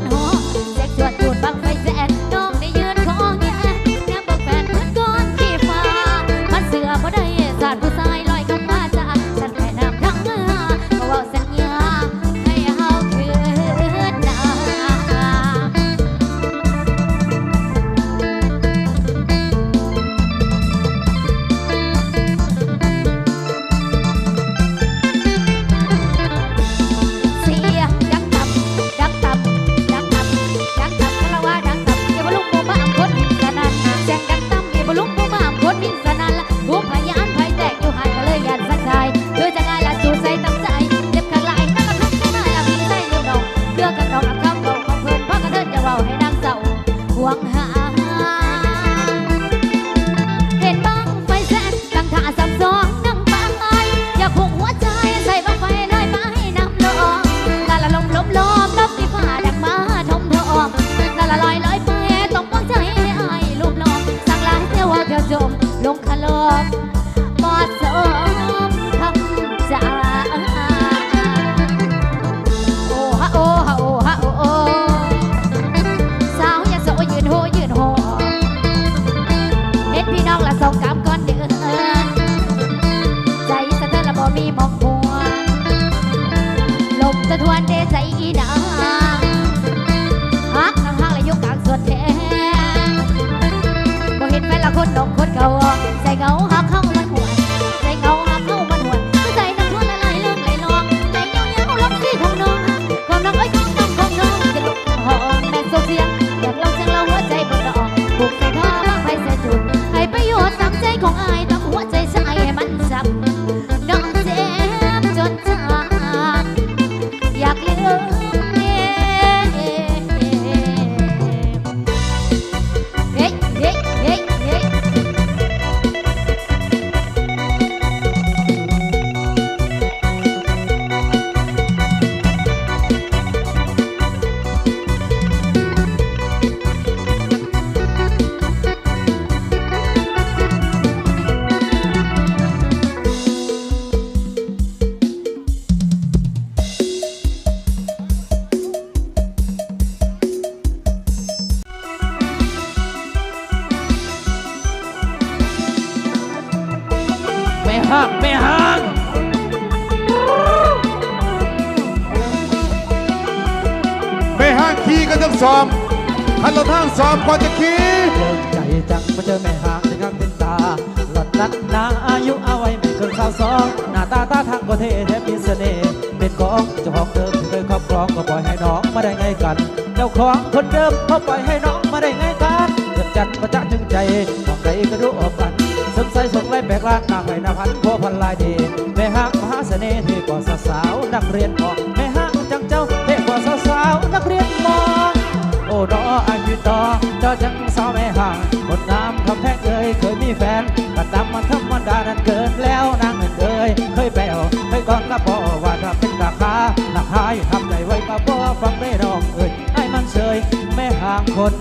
เดี๋ กินสนันละผู้พยานไฟแตกอยู่หันก็เลยยันสักใจเพื่อจะง่ายละจูใจตั้งใจเจ็บกันหลายนั่งกับทุกข์ไม่น่าละมีใจลืมน้องเพื่อกับน้องกับคำบอกของเพื่อนเพราะกระเดินจะเว้าให้นางเศร้าห่วงหา มีหมองหัวลมจะทวนเดใจอีนา ห่างไม่ห่างไม่ห่างขี่ก็ต้องซ้อมคันเราทางซ้อมก่อนจะขี่เลิกใจจังมาเจอแม่หางจะงักเป็นตาหลอดนัดนาอายุเอาไว้ไม่เกินสาวสองหน้าตาตาทางก็เท่แถมมีเสน่ห์เป็นของเจ้าของเดิมที่เคยครอบครองก็ปล่อยให้น้องมาได้ไงกันเจ้าของคนเดิมเขาปล่อยให้น้องมาได้ไงกันเดือดจัดประจักษ์จึงใจมองใดก็รู้ออกกันสงสัยสง ไล่แบกลานนางไห้นาพันพพันลายดีแม่หางมหาเสน่ห์เท่กว่าสาวนักเรียนมอแม่หางจังเจ้าเท่กว่าสาวนักเรียนมอโอ้ดออายุต่อเจ้าจังสาวแม่ห่างคนงามคำแพงเอ่ยเคยมีแฟนก็ตามมันธรรมดานั้นเกินแล้วนางเงินเอ่ยเคยแปลวเคยก่อนก็พอว่าถ้าเป็นราคาหนักหายทำใจไว้ก็พอฟังได้น้องเอ่ยให้มันเฉยแม่ห่างคน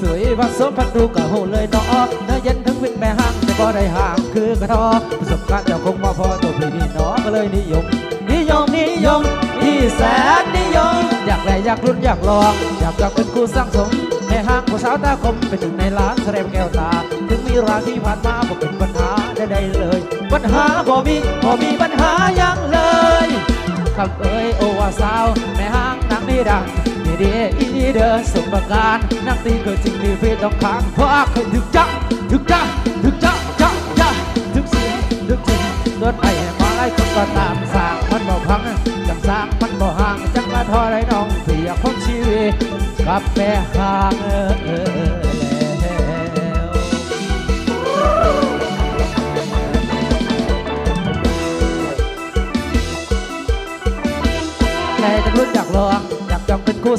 สวยว่าสมพันดูกะโหเลยเนาะเนื้อเย็นทั้งวินแม่ห่างแต่บ่ได้ห่างคือกระทอประสบการณ์เจ้าคงมาพอตัวพี่นี่เนาะก็เลยนิยม นิยมนิยมที่แสนนิยม อยากได้อยากรุ่นอยากลอง อยากอยากเป็นคู่สร้างสมแม่ห้างผู้สาวตาคมเป็นหนึ่งในล้านแสดงแก้วตา ถึงมีราที่ผ่านมาบ่เป็นปัญหาใดๆเลย ปัญหาบ่มีบ่มีปัญหายังเลยคำเอ้ยโอว่าสาวแม่ห้างนางนี่ดัง ดีอีเด้อสมประการนักตีเกิดจริงดีฟีต้องค้างเพราะเคยถึกจักถึกจักถึกจักจักจักถึกเสียงถึกจริงโดนไปมาไล่คนก็ตามสางมันบ่พังจังสางมันบ่ห่างจังมาทอไรน้องเสียคนชีวิตกับแม่ห่างเออ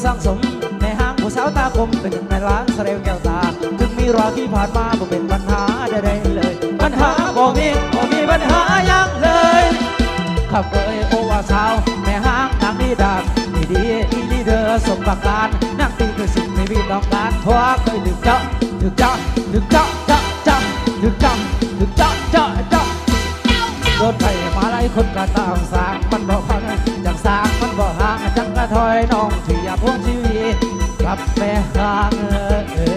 สร้งสม ในห้างผู้สาวตาคมเป็นหนึ่งในร้านเสดงแก้วตา ถึงมีรอที่ผ่านมาบ่เป็นปัญหาใดๆเลย ปัญหาบ่มีบ่มีปัญหายังเลยขับเอ่ยโอว่าสาวในห้างนางนี่ดักนี่ดีอีนี่เธอสมบัติการนั่งตีคือสิ่งไม่มีตองการทว่าเคยถึกเจ้าถึกเจ้าถึกเจ้าเจ้าเจ้าถึกเจ้าถึกเจ้าเจ้าเจ้ารถไฟมาไล่คนกระต่างสางมันบอกพังจังสางมันบ่ห่างจังกระถอยน้องที อย่าพ้นชีวิตกลับไปหาเงิน